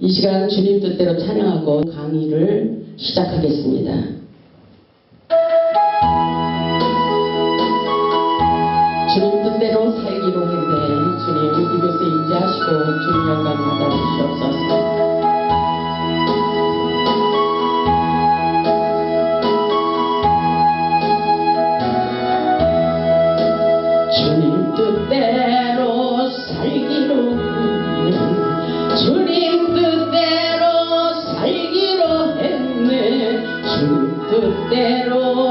이 시간 주님 뜻대로 찬양하고 강의를 시작하겠습니다. 주님 뜻대로 살기로 했네. 주님 이곳에 인자하시고 주님 영광 받아 주시옵 했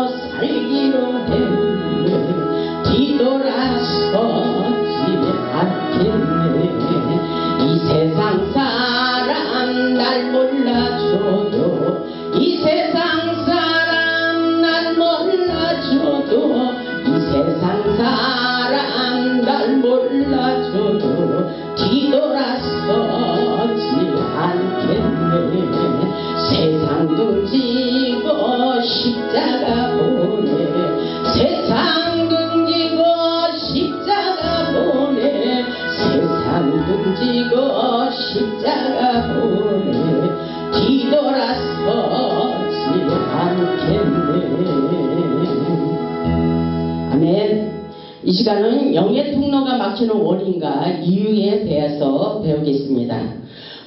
시간은 영의 통로가 막히는 원인과 이유에 대해서 배우겠습니다.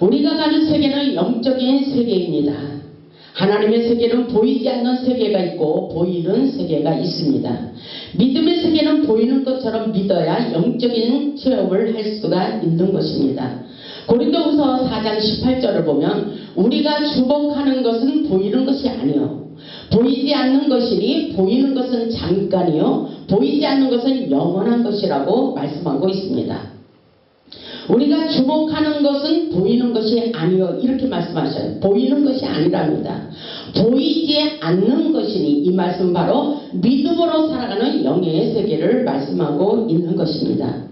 우리가 가는 세계는 영적인 세계입니다. 하나님의 세계는 보이지 않는 세계가 있고 보이는 세계가 있습니다. 믿음의 세계는 보이는 것처럼 믿어야 영적인 체험을 할 수가 있는 것입니다. 고린도후서 4장 18절을 보면 우리가 주목하는 것은 보이는 것이 아니요 보이지 않는 것이니 보이는 것은 잠깐이요 보이지 않는 것은 영원한 것이라고 말씀하고 있습니다. 우리가 주목하는 것은 보이는 것이 아니요 이렇게 말씀하셔요. 보이는 것이 아니랍니다. 보이지 않는 것이니 이 말씀 바로 믿음으로 살아가는 영의 세계를 말씀하고 있는 것입니다.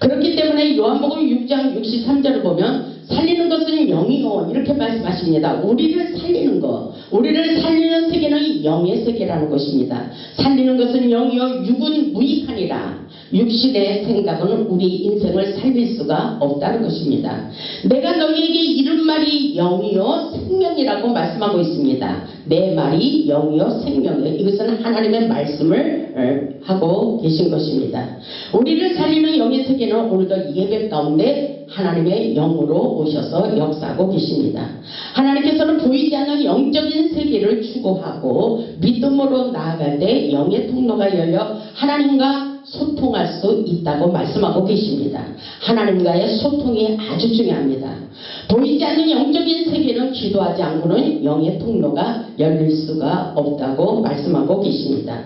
그렇기 때문에 요한복음 6장 63절을 보면 살리는 것은 영이요 이렇게 말씀하십니다. 우리를 살리는 것, 우리를 살리는 세계는 영의 세계라는 것입니다. 살리는 것은 영이요 육은 무익하니라. 육신의 생각은 우리 인생을 살릴 수가 없다는 것입니다. 내가 너희에게 이른 말이 영이요 생명이라고 말씀하고 있습니다. 내 말이 영이요 생명이요. 이것은 하나님의 말씀을 어, 하고 계신 것입니다. 우리를 살리는 영의 세계는 오늘도 예배 가운데 하나님의 영으로 오셔서 역사하고 계십니다. 하나님께서는 보이지 않는 영적인 세계를 추구하고 믿음으로 나아갈 때 영의 통로가 열려 하나님과 소통할 수 있다고 말씀하고 계십니다. 하나님과의 소통이 아주 중요합니다. 보이지 않는 영적인 세계는 기도하지 않고는 영의 통로가 열릴 수가 없다고 말씀하고 계십니다.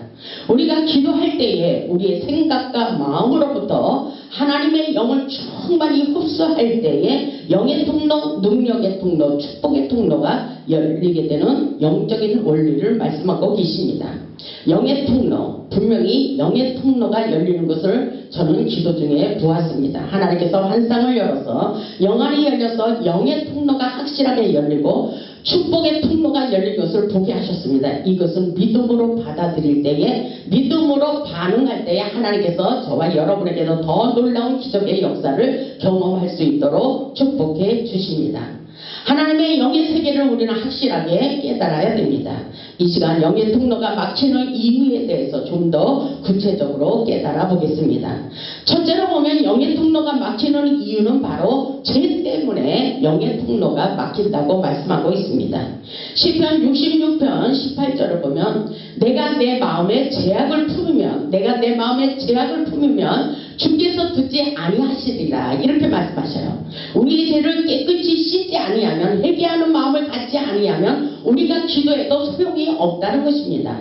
우리가 기도할 때에 우리의 생각과 마음으로부터 하나님의 영을 충만히 흡수할 때에 영의 통로, 능력의 통로, 축복의 통로가 열리게 되는 영적인 원리를 말씀하고 계십니다. 영의 통로, 분명히 영의 통로가 열리는 것을 저는 기도 중에 보았습니다. 하나님께서 환상을 열어서 영안이 열려서 영의 통로가 확실하게 열리고 축복의 통로가 열린 것을 보게 하셨습니다. 이것은 믿음으로 받아들일 때에 믿음으로 반응할 때에 하나님께서 저와 여러분에게도 더 놀라운 기적의 역사를 경험할 수 있도록 축복해 주십니다. 하나님의 영의 세계를 우리는 확실하게 깨달아야 됩니다. 이 시간 영의 통로가 막히는 이유에 대해서 좀 더 구체적으로 깨달아 보겠습니다. 첫째로 보면 영의 통로가 막히는 이유는 바로 죄 때문에 영의 통로가 막힌다고 말씀하고 있습니다. 시편 66편 18절을 보면 내가 내 마음에 제약을 품으면 내가 내 마음에 제약을 품으면 주께서 듣지 아니하시리라 이렇게 말씀하셔요. 우리의 죄를 깨끗이 씻지 아니하면 회개하는 마음을 갖지 아니하면 우리가 기도해도 소용이 없다는 것입니다.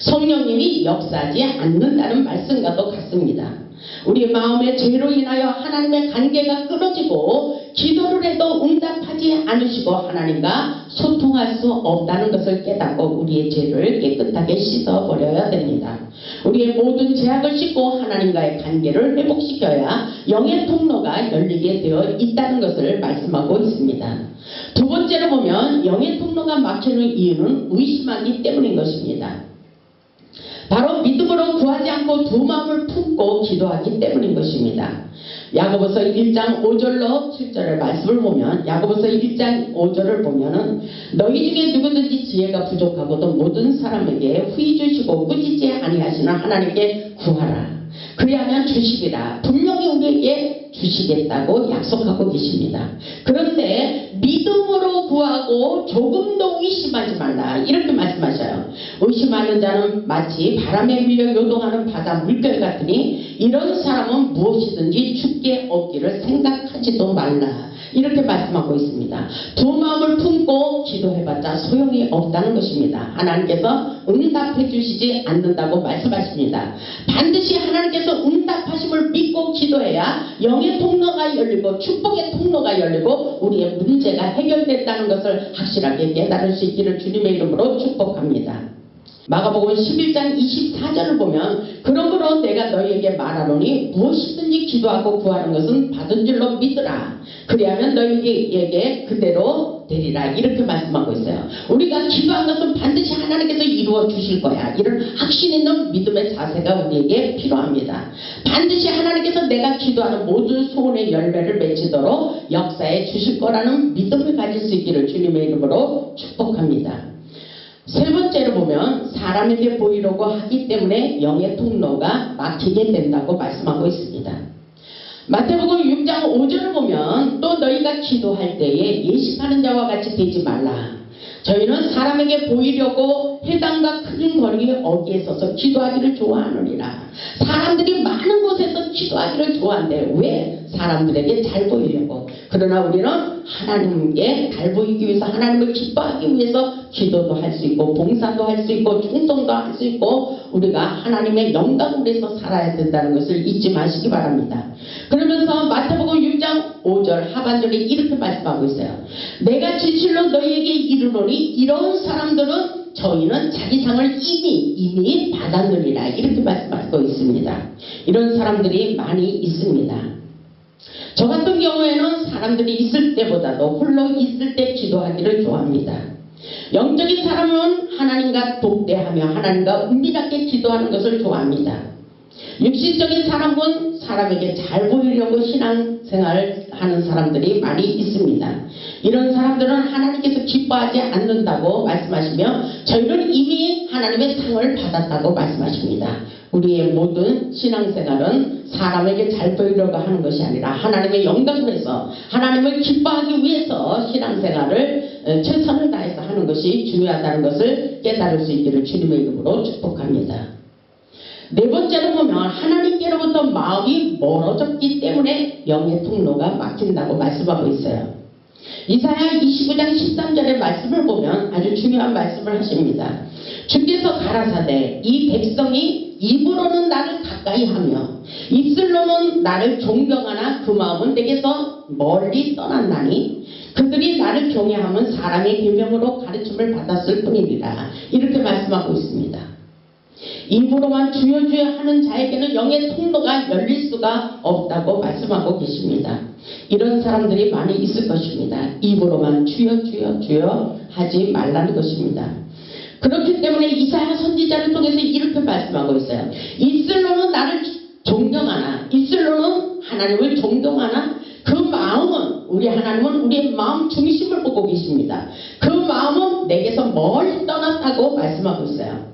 성령님이 역사하지 않는다는 말씀과도 같습니다. 우리 마음의 죄로 인하여 하나님의 관계가 끊어지고 기도를 해도 응답하지 않으시고 하나님과 소통할 수 없다는 것을 깨닫고 우리의 죄를 깨끗하게 씻어버려야 됩니다. 우리의 모든 제약을 씻고 하나님과의 관계를 회복시켜야 영의 통로가 열리게 되어 있다는 것을 말씀하고 있습니다. 두 번째로 보면 영의 통로가 막히는 이유는 의심하기 때문인 것입니다. 바로 믿음으로 구하지 않고 두 마음을 품고 기도하기 때문인 것입니다. 야고보서 1장 5절로 7절의 말씀을 보면 야고보서 1장 5절을 보면은 너희 중에 누구든지 지혜가 부족하고도 모든 사람에게 후히 주시고 꾸짖지 아니하시는 하나님께 구하라. 그리하면 주시리라. 분명히 우리에게 주시겠다고 약속하고 계십니다. 그런데 믿음으로 구하고 조금도 의심하지 말라. 이렇게 말씀하셔요. 의심하는 자는 마치 바람에 밀려 요동하는 바다 물결 같으니 이런 사람은 무엇이든지 죽게 얻기를 생각하지도 말라. 이렇게 말씀하고 있습니다. 두 마음을 품고 기도해봤자 소용이 없다는 것입니다. 하나님께서 응답해 주시지 않는다고 말씀하십니다. 반드시 하나님께서 응답하심을 믿고 기도해야 영의 통로가 열리고 축복의 통로가 열리고 우리의 문제가 해결됐다는 것을 확실하게 깨달을 수 있기를 주님의 이름으로 축복합니다. 마가복음 11장 24절을 보면 그러므로 내가 너희에게 말하노니 무엇이든지 기도하고 구하는 것은 받은 줄로 믿으라. 그리하면 너희에게 그대로 되리라. 이렇게 말씀하고 있어요. 우리가 기도한 것은 반드시 하나님께서 이루어 주실 거야. 이런 확신 있는 믿음의 자세가 우리에게 필요합니다. 반드시 하나님께서 내가 기도하는 모든 소원의 열매를 맺히도록 역사해 주실 거라는 믿음을 가질 수 있기를 주님의 이름으로 축복합니다 세 번째로 보면 사람에게 보이려고 하기 때문에 영의 통로가 막히게 된다고 말씀하고 있습니다. 마태복음 6장 5절을 보면 또 너희가 기도할 때에 예식하는 자와 같이 되지 말라. 저희는 사람에게 보이려고 해당과 큰 거리 어기에 서서 기도하기를 좋아하느니라. 사람들이 많은 곳에서 기도하기를 좋아한대. 왜? 사람들에게 잘 보이려고. 그러나 우리는 하나님께 잘 보이기 위해서 하나님을 기뻐하기 위해서 기도도 할 수 있고 봉사도 할 수 있고 충성도 할 수 있고 우리가 하나님의 영광을 위해서 살아야 된다는 것을 잊지 마시기 바랍니다. 그러면서 마태복음 6장 5절 하반절에 이렇게 말씀하고 있어요. 내가 진실로 너희에게 이르노니 이런 사람들은 저희는 자기 상을 이미 이미 받았느니라 이렇게 말씀하고 있습니다. 이런 사람들이 많이 있습니다. 저 같은 경우에는 사람들이 있을 때보다도 홀로 있을 때 기도하기를 좋아합니다. 영적인 사람은 하나님과 독대하며 하나님과 은밀하게 기도하는 것을 좋아합니다. 육신적인 사람은 사람에게 잘 보이려고 신앙생활을 하는 사람들이 많이 있습니다. 이런 사람들은 하나님께서 기뻐하지 않는다고 말씀하시며 저희는 이미 하나님의 상을 받았다고 말씀하십니다. 우리의 모든 신앙생활은 사람에게 잘 보이려고 하는 것이 아니라 하나님의 영광을 위해서 하나님을 기뻐하기 위해서 신앙생활을 어, 최선을 다해서 하는 것이 중요하다는 것을 깨달을 수 있기를 주님의 이름으로 축복합니다. 네 번째로 보면 하나님께로부터 마음이 멀어졌기 때문에 영의 통로가 막힌다고 말씀하고 있어요. 이사야 29장 13절의 말씀을 보면 아주 중요한 말씀을 하십니다. 주께서 가라사대 이 백성이 입으로는 나를 가까이 하며 입술로는 나를 존경하나 그 마음은 내게서 멀리 떠났나니 그들이 나를 경외하면 사람의 계명으로 가르침을 받았을 뿐이니라 이렇게 말씀하고 있습니다. 입으로만 주여 주여 하는 자에게는 영의 통로가 열릴 수가 없다고 말씀하고 계십니다. 이런 사람들이 많이 있을 것입니다. 입으로만 주여 주여 주여 하지 말라는 것입니다. 그렇기 때문에 이사야 선지자를 통해서 이렇게 말씀하고 있어요. 입술로는 나를 존경하나 입술로는 하나님을 존경하나 그 마음은 우리 하나님은 우리의 마음 중심을 보고 계십니다. 그 마음은 내게서 멀리 떠났다고 말씀하고 있어요.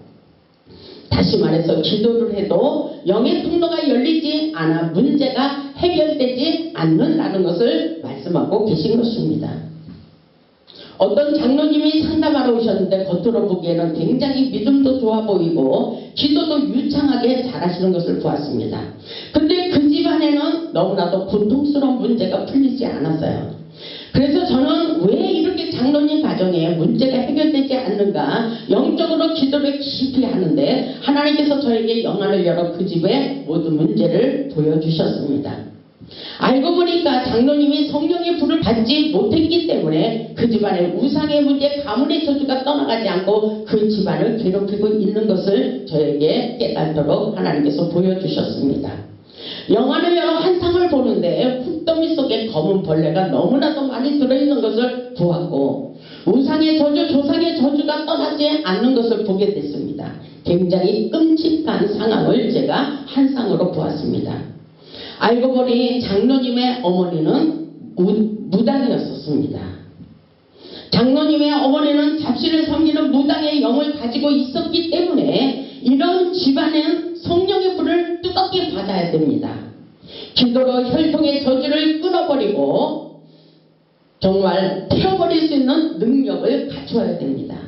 다시 말해서 기도를 해도 영의 통로가 열리지 않아 문제가 해결되지 않는다는 것을 말씀하고 계신 것입니다. 어떤 장로님이 상담하러 오셨는데 겉으로 보기에는 굉장히 믿음도 좋아 보이고 기도도 유창하게 잘하시는 것을 보았습니다. 근데 그 집안에는 너무나도 고통스러운 문제가 풀리지 않았어요. 그래서 저는 왜 이렇게 장로님 가정에 문제가 해결되지 않는가 영적으로 기도를 깊이 하는데 하나님께서 저에게 영안을 열어 그 집의 모든 문제를 보여주셨습니다. 알고 보니까 장로님이 성령의 불을 받지 못했기 때문에 그 집안의 우상의 문제, 가문의 저주가 떠나가지 않고 그 집안을 괴롭히고 있는 것을 저에게 깨닫도록 하나님께서 보여주셨습니다. 영화를 열어 환상을 보는데 흙더미 속에 검은 벌레가 너무나도 많이 들어있는 것을 보았고 우상의 저주, 조상의 저주가 떠나지 않는 것을 보게 됐습니다. 굉장히 끔찍한 상황을 제가 한상으로 보았습니다. 알고 보니 장로님의 어머니는 무, 무당이었었습니다. 장로님의 어머니는 잡신을 섬기는 무당의 영을 가지고 있었기 때문에 이런 집안은 성령의 불을 뜨겁게 받아야 됩니다. 기도로 혈통의 저주를 끊어버리고 정말 태워버릴 수 있는 능력을 갖춰야 됩니다.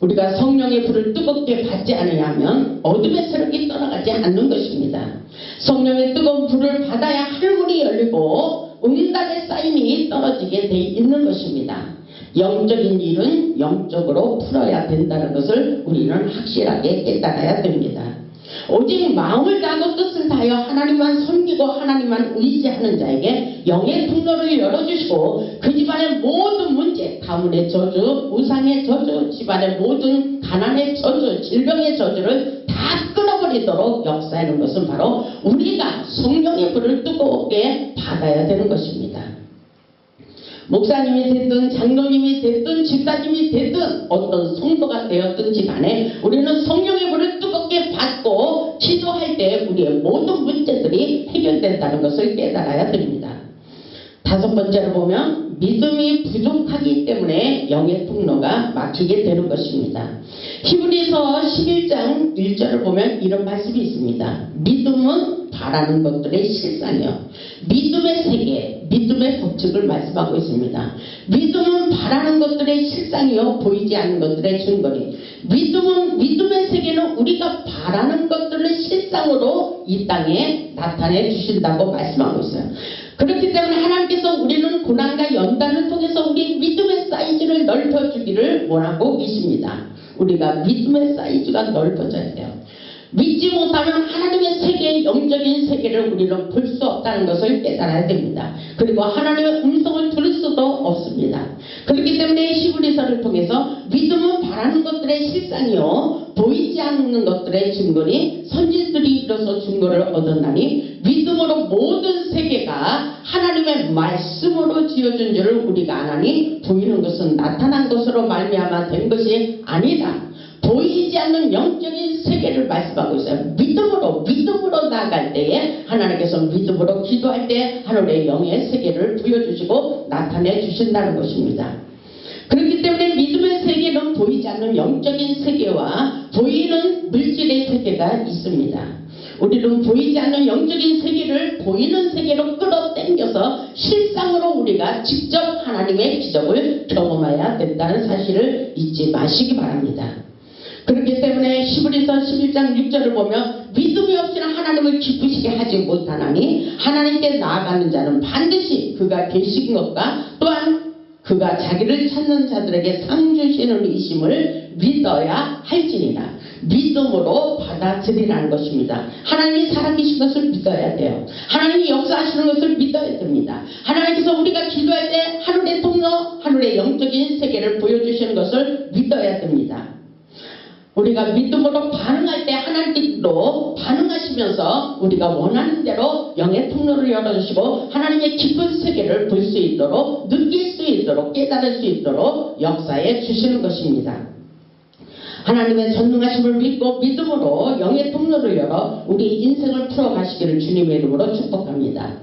우리가 성령의 불을 뜨겁게 받지 않으면 어둠의 세력이 떠나가지 않는 것입니다. 성령의 뜨거운 불을 받아야 하늘문이 열리고 응답의 사인이 떨어지게 돼 있는 것입니다. 영적인 일은 영적으로 풀어야 된다는 것을 우리는 확실하게 깨달아야 됩니다. 오직 마음을 다하고 뜻을 다하여 하나님만 섬기고 하나님만 의지하는 자에게 영의 통로를 열어주시고 그 집안의 모든 문제, 가문의 저주, 우상의 저주, 집안의 모든 가난의 저주, 질병의 저주를 다 끊어버리도록 역사하는 것은 바로 우리가 성령의 불을 뜨겁게 받아야 되는 것입니다. 목사님이 됐든 장로님이 됐든 집사님이 됐든 어떤 성도가 되었든지 간에 우리는 성령의 불을 뜨겁게 받고 기도할 때 우리의 모든 문제들이 해결된다는 것을 깨달아야 됩니다. 다섯 번째로 보면 믿음이 부족하기 때문에 영의 통로가 막히게 되는 것입니다. 히브리서 11장 1절을 보면 이런 말씀이 있습니다. 믿음은 바라는 것들의 실상이요. 믿음의 세계, 믿음의 법칙을 말씀하고 있습니다. 믿음은 바라는 것들의 실상이요. 보이지 않는 것들의 증거리. 믿음은, 믿음의 세계는 우리가 바라는 것들을 실상으로 이 땅에 나타내 주신다고 말씀하고 있어요. 그렇기 때문에 하나님께서 우리는 고난과 연단을 통해서 우리 믿음의 사이즈를 넓혀주기를 원하고 계십니다. 우리가 믿음의 사이즈가 넓어져야 돼요. 믿지 못하면 하나님의 세계, 영적인 세계를 우리는 볼 수 없다는 것을 깨달아야 됩니다. 그리고 하나님의 음성을 들을 수도 없습니다. 그렇기 때문에 히브리서를 통해서 믿음은 바라는 것들의 실상이요 보이지 않는 것들의 증거니 선진들이 이로써 증거를 얻었나니 믿음으로 모든 세계가 하나님의 말씀으로 지어준 줄을 우리가 아나니 보이는 것은 나타난 것으로 말미암아 된 것이 아니다. 보이지 않는 영적인 세계를 말씀하고 있어요. 믿음으로 믿음으로 나아갈 때에 하나님께서 믿음으로 기도할 때 하늘의 영의 세계를 부여주시고 나타내 주신다는 것입니다. 그렇기 때문에 믿음의 세계는 보이지 않는 영적인 세계와 보이는 물질의 세계가 있습니다. 우리는 보이지 않는 영적인 세계를 보이는 세계로 끌어당겨서 실상으로 우리가 직접 하나님의 기적을 경험해야 된다는 사실을 잊지 마시기 바랍니다. 그렇기 때문에 히브리서 11장 6절을 보면 믿음이 없이는 하나님을 기쁘시게 하지 못하나니 하나님께 나아가는 자는 반드시 그가 계신 것과 또한 그가 자기를 찾는 자들에게 상 주시는 이심을 믿어야 할지니라. 믿음으로 받아들이라는 것입니다. 하나님이 살아계신 것을 믿어야 돼요. 하나님이 역사하시는 것을 믿어야 됩니다. 하나님께서 우리가 기도할 때 하늘의 통로, 하늘의 영적인 세계를 보여주시는 것을 믿어야 됩니다. 우리가 믿음으로 반응할 때 하나님께로 반응하시면서 우리가 원하는 대로 영의 통로를 열어주시고 하나님의 깊은 세계를 볼 수 있도록 느낄 수 있도록 깨달을 수 있도록 역사해 주시는 것입니다. 하나님의 전능하심을 믿고 믿음으로 영의 통로를 열어 우리 인생을 풀어가시기를 주님의 이름으로 축복합니다.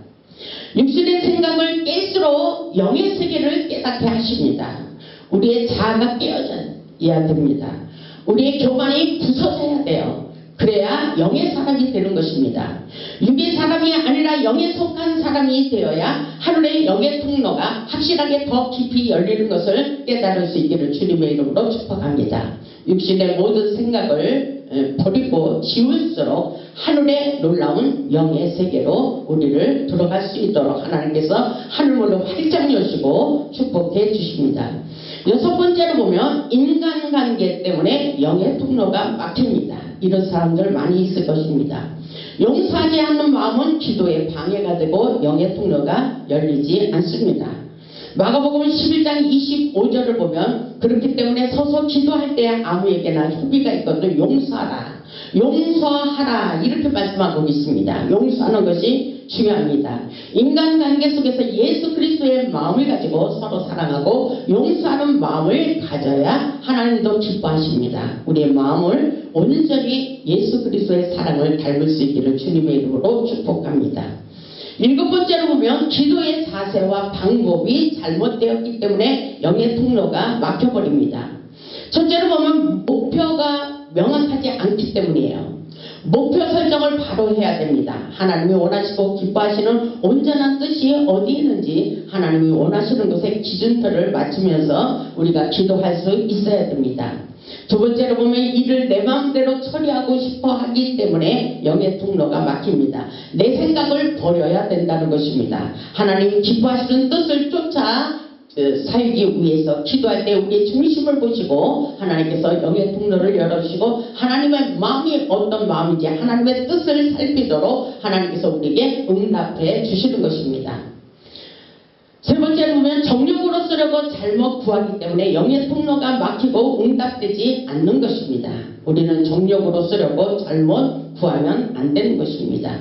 육신의 생각을 깰수록 영의 세계를 깨닫게 하십니다. 우리의 자아가 깨어져야 됩니다. 우리의 교만이 부서져야 돼요. 그래야 영의 사람이 되는 것입니다. 육의 사람이 아니라 영에 속한 사람이 되어야 하늘의 영의 통로가 확실하게 더 깊이 열리는 것을 깨달을 수 있기를 주님의 이름으로 축복합니다. 육신의 모든 생각을 에, 버리고 지울수록 하늘의 놀라운 영의 세계로 우리를 들어갈 수 있도록 하나님께서 하늘문을 활짝 여시고 축복해 주십니다. 여섯 번째로 보면 인간관계 때문에 영의 통로가 막힙니다. 이런 사람들 많이 있을 것입니다. 용서하지 않는 마음은 기도에 방해가 되고 영의 통로가 열리지 않습니다. 마가복음 11장 25절을 보면 그렇기 때문에 서서 기도할 때 아무에게나 협의가 있거든 용서하라. 용서하라 이렇게 말씀하고 있습니다. 용서하는 것이 중요합니다. 인간관계 속에서 예수 그리스도의 마음을 가지고 서로 사랑하고 용서하는 마음을 가져야 하나님도 기뻐하십니다. 우리의 마음을 온전히 예수 그리스도의 사랑을 닮을 수 있기를 주님의 이름으로 축복합니다. 일곱 번째로 보면 기도의 자세와 방법이 잘못되었기 때문에 영의 통로가 막혀버립니다. 첫째로 보면 목표가 명확하지 않기 때문이에요. 목표 설정을 바로 해야 됩니다. 하나님이 원하시고 기뻐하시는 온전한 뜻이 어디 있는지 하나님이 원하시는 곳에 기준표를 맞추면서 우리가 기도할 수 있어야 됩니다. 두 번째로 보면 일을 내 마음대로 처리하고 싶어 하기 때문에 영의 통로가 막힙니다. 내 생각을 버려야 된다는 것입니다. 하나님 기뻐하시는 뜻을 쫓아 그 살기 위해서 기도할 때 우리의 중심을 보시고 하나님께서 영의 통로를 열어주시고 하나님의 마음이 어떤 마음인지 하나님의 뜻을 살피도록 하나님께서 우리에게 응답해 주시는 것입니다. 세 번째로 보면 정력으로 쓰려고 잘못 구하기 때문에 영의 통로가 막히고 응답되지 않는 것입니다. 우리는 정력으로 쓰려고 잘못 구하면 안 되는 것입니다.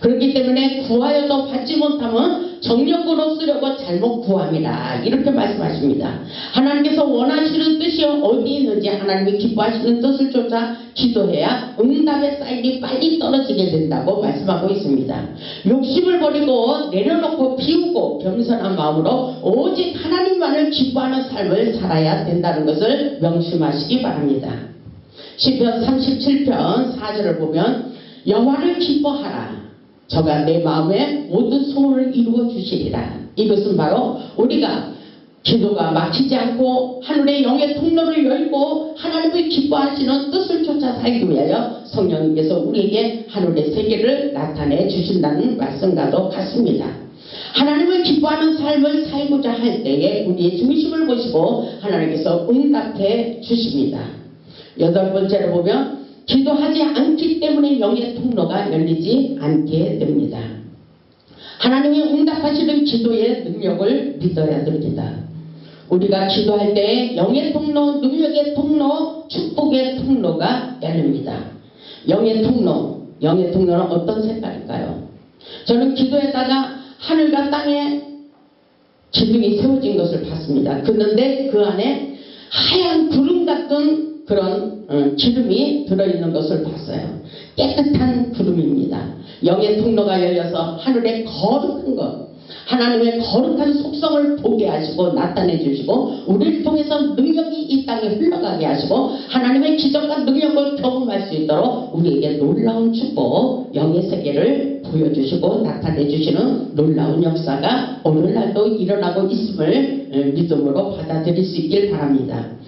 그렇기 때문에 구하여도 받지 못하면 정력으로 쓰려고 잘못 구함이라 이렇게 말씀하십니다. 하나님께서 원하시는 뜻이 어디 있는지 하나님이 기뻐하시는 뜻을 쫓아 기도해야 응답의 사인이 빨리 떨어지게 된다고 말씀하고 있습니다. 욕심을 버리고 내려놓고 비우고 겸손한 마음으로 오직 하나님만을 기뻐하는 삶을 살아야 된다는 것을 명심하시기 바랍니다. 시편 37편 4절을 보면 여호와를 기뻐하라 저가 내 마음에 모든 소원을 이루어 주시리라 이것은 바로 우리가 기도가 막히지 않고 하늘의 영의 통로를 열고 하나님을 기뻐하시는 뜻을 쫓아 살기 위하여 성령님께서 우리에게 하늘의 세계를 나타내 주신다는 말씀과도 같습니다. 하나님을 기뻐하는 삶을 살고자 할 때에 우리의 중심을 보시고 하나님께서 응답해 주십니다. 여덟 번째로 보면 기도하지 않기 때문에 영의 통로가 열리지 않게 됩니다. 하나님이 응답하시는 기도의 능력을 믿어야 됩니다. 우리가 기도할 때 영의 통로, 능력의 통로, 축복의 통로가 열립니다. 영의 통로, 영의 통로는 어떤 색깔일까요? 저는 기도에다가 하늘과 땅에 기둥이 세워진 것을 봤습니다. 그런데 그 안에 하얀 구름 같은 그런 어, 기름이 들어있는 것을 봤어요. 깨끗한 구름입니다. 영의 통로가 열려서 하늘의 거룩한 것, 하나님의 거룩한 속성을 보게 하시고 나타내 주시고 우리를 통해서 능력이 이 땅에 흘러가게 하시고 하나님의 기적과 능력을 경험할 수 있도록 우리에게 놀라운 축복, 영의 세계를 보여주시고 나타내 주시는 놀라운 역사가 오늘날도 일어나고 있음을 어, 믿음으로 받아들일 수 있길 바랍니다.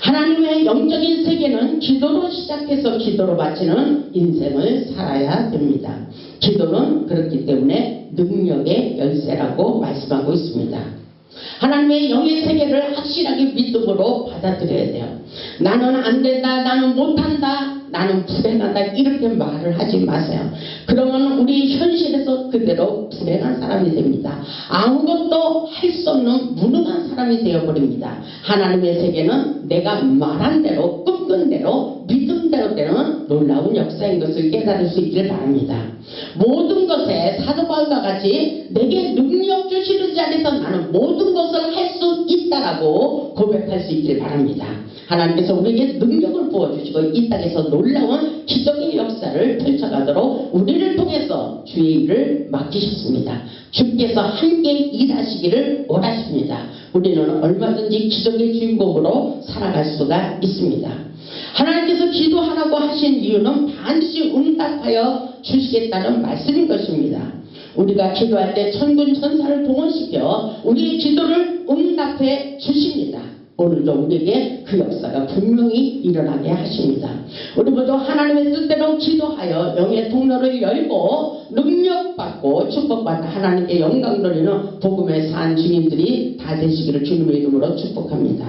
하나님의 영적인 세계는 기도로 시작해서 기도로 바치는 인생을 살아야 됩니다. 기도는 그렇기 때문에 능력의 열쇠라고 말씀하고 있습니다. 하나님의 영의 세계를 확실하게 믿음으로 받아들여야 돼요. 나는 안 된다, 나는 못한다, 나는 불행하다 이렇게 말을 하지 마세요. 그러면 우리 현실에서 그대로 불행한 사람이 됩니다. 아무것도 할 수 없는 무능한 사람이 되어버립니다. 하나님의 세계는 내가 말한 대로 꿈꾼 대로 믿음 대로 되는 놀라운 역사인 것을 깨달을 수 있기를 바랍니다. 모든 것에 사도 바울과 같이 내게 능력 주시는 자리에서 나는 모든 것을 할 수 있다라고 고백할 수 있기를 바랍니다. 하나님께서 우리에게 능력을 부어주시고 이 땅에서 놀 라운 기적의 역사를 펼쳐가도록 우리를 통해서 주의 일을 맡기셨습니다. 주께서 함께 일하시기를 원하십니다. 우리는 얼마든지 기적의 주인공으로 살아갈 수가 있습니다. 하나님께서 기도하라고 하신 이유는 반드시 응답하여 주시겠다는 말씀인 것입니다. 우리가 기도할 때 천군 천사를 동원시켜 우리의 기도를 응답해 주십니다. 오늘도 우리에게 그 역사가 분명히 일어나게 하십니다. 우리 모두 하나님의 뜻대로 기도하여 영의 통로를 열고 능력받고 축복받는 하나님께 영광 돌리는 복음의 산 주인들이 다 되시기를 주님의 이름으로 축복합니다.